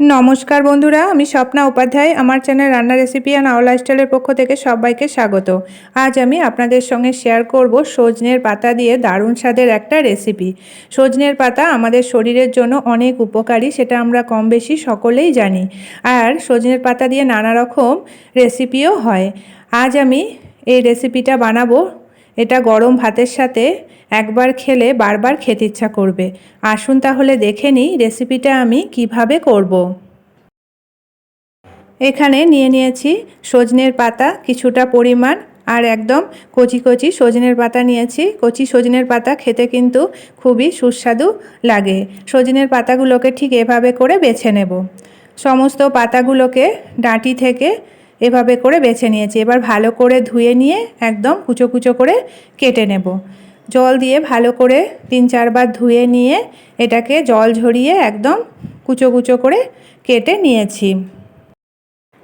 নমস্কার বন্ধুরা, আমি স্বপ্না উপাধ্যায়। আমার চ্যানেল রান্না রেসিপি অ্যান্ড আওলা স্টাইলের পক্ষ থেকে সবাইকে স্বাগত। আজ আমি আপনাদের সঙ্গে শেয়ার করব সজনের পাতা দিয়ে দারুণ স্বাদের একটা রেসিপি। সজনের পাতা আমাদের শরীরের জন্য অনেক উপকারী, সেটা আমরা কম বেশি সকলেই জানি। আর সজনের পাতা দিয়ে নানা রকম রেসিপিও হয়। আজ আমি এই রেসিপিটা বানাবো এটা গরম ভাতের সাথে একবার খেলে বারবার খেতে ইচ্ছা করবে। আসুন তাহলে দেখে নিই রেসিপিটা আমি কীভাবে করব। এখানে নিয়ে নিয়েছি সজনের পাতা, কিছুটা পরিমাণ, আর একদম কচি কচি সজনের পাতা নিয়েছি। কচি সজনের পাতা খেতে কিন্তু খুবই সুস্বাদু লাগে। সজনের পাতাগুলোকে ঠিক এভাবে করে বেছে নেব। সমস্ত পাতাগুলোকে ডাঁটি থেকে এভাবে করে বেছে নিয়েছি। এবার ভালো করে ধুয়ে নিয়ে একদম কুচো কুচো করে কেটে নেব। জল দিয়ে ভালো করে তিন চারবার ধুয়ে নিয়ে এটাকে জল ঝরিয়ে একদম কুচো কুচো করে কেটে নিয়েছি।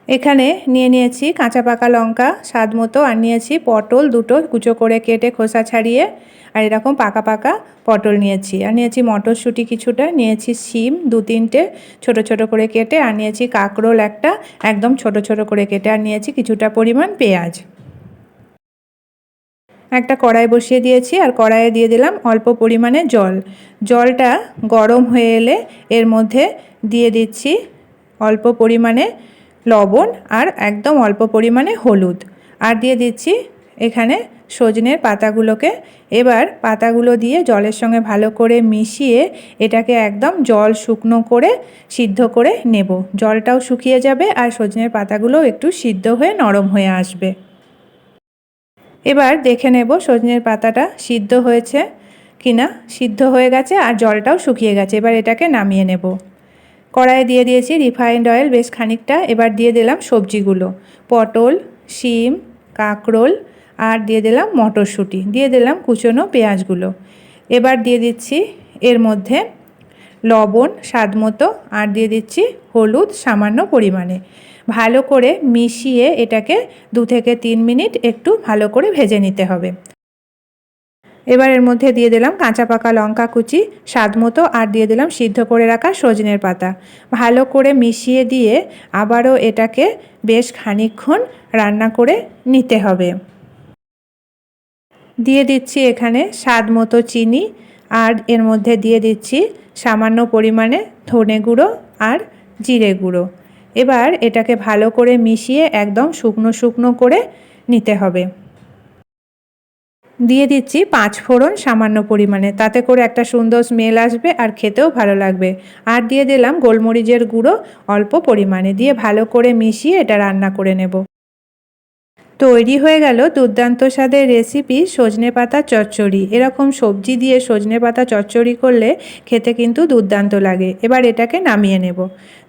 এখানে নিয়ে নিয়েছি কাঁচা পাকা লঙ্কা, স্বাদ মতো, আর নিয়েছি পটল দুটো কুচো করে কেটে খোসা ছাড়িয়ে, আর এরকম পাকা পাকা পটল নিয়েছি। আর নিয়েছি মটরশুঁটি কিছুটা, নিয়েছি শিম দু তিনটে ছোট ছোট করে কেটে, আর নিয়েছি কাঁকরোল একটা একদম ছোট ছোট করে কেটে, আর নিয়েছি কিছুটা পরিমাণ পেঁয়াজ। একটা কড়াই বসিয়ে দিয়েছি, আর কড়াইয়ে দিয়ে দিলাম অল্প পরিমাণে জল। জলটা গরম হয়ে এলে এর মধ্যে দিয়ে দিচ্ছি অল্প পরিমাণে লবণ আর একদম অল্প পরিমাণে হলুদ। আর দিয়ে দিচ্ছি এখানে সজনের পাতাগুলোকে। এবার পাতাগুলো দিয়ে জলের সঙ্গে ভালো করে মিশিয়ে এটাকে একদম জল শুকনো করে সিদ্ধ করে নেব। জলটাও শুকিয়ে যাবে আর সজনের পাতাগুলোও একটু সিদ্ধ হয়ে নরম হয়ে আসবে। এবার দেখে নেব সজনের পাতাটা সিদ্ধ হয়েছে কিনা। সিদ্ধ হয়ে গেছে আর জলটাও শুকিয়ে গেছে। এবার এটাকে নামিয়ে নেব। কড়াইয়ে দিয়ে দিয়েছি রিফাইন্ড অয়েল বেশ খানিকটা। এবার দিয়ে দিলাম সবজিগুলো। পটল, শিম, কাঁকরোল আর দিয়ে দিলাম মটরশুঁটি। দিয়ে দিলাম কুচনো পেঁয়াজগুলো। এবার দিয়ে দিচ্ছি এর মধ্যে লবণ স্বাদ মতো আর দিয়ে দিচ্ছি হলুদ সামান্য পরিমাণে। ভালো করে মিশিয়ে এটাকে দু থেকে তিন মিনিট একটু ভালো করে ভেজে নিতে হবে। এবার এর মধ্যে দিয়ে দিলাম কাঁচা পাকা লঙ্কা কুচি, স্বাদ মতো, আর দিয়ে দিলাম সিদ্ধ করে রাখা সজনের পাতা। ভালো করে মিশিয়ে দিয়ে আবারও এটাকে বেশ খানিক্ষণ রান্না করে নিতে হবে। দিয়ে দিচ্ছি এখানে স্বাদ মতো চিনি, আর এর মধ্যে দিয়ে দিচ্ছি সামান্য পরিমাণে ধনে গুঁড়ো আর জিরে গুঁড়ো। এবার এটাকে ভালো করে মিশিয়ে একদম শুকনো শুকনো করে নিতে হবে। দিয়ে দিচ্ছি পাঁচ ফোড়ন সামান্য পরিমাণে। তাতে করে একটা সুন্দর স্মেল আসবে আর খেতেও ভালো লাগবে। আর দিয়ে দিলাম গোলমরিচের গুঁড়ো অল্প পরিমাণে। দিয়ে ভালো করে মিশিয়ে এটা রান্না করে নেব। তৈরি হয়ে গেল দুর্দান্ত স্বাদের রেসিপি সজনে পাতা চচ্চড়ি। এরকম সবজি দিয়ে সজনে পাতা চচ্চড়ি করলে খেতে কিন্তু দুর্দান্ত লাগে। এবার এটাকে নামিয়ে নেব।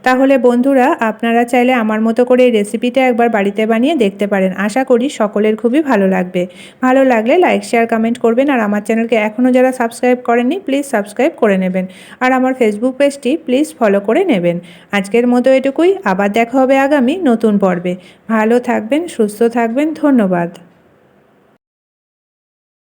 তাহলে বন্ধুরা, আপনারা চাইলে আমার মতো করে এই রেসিপিটা একবার বাড়িতে বানিয়ে দেখতে পারেন। আশা করি সকলের খুবই ভালো লাগবে। ভালো লাগলে লাইক শেয়ার কমেন্ট করবেন আর আমার চ্যানেলকে এখনও যারা সাবস্ক্রাইব করেননি প্লিজ সাবস্ক্রাইব করে নেবেন। আর আমার ফেসবুক পেজটি প্লিজ ফলো করে নেবেন। আজকের মতো এটুকুই। আবার দেখা হবে আগামী নতুন পর্বে। ভালো থাকবেন, সুস্থ থাকবেন ধন্যবাদ।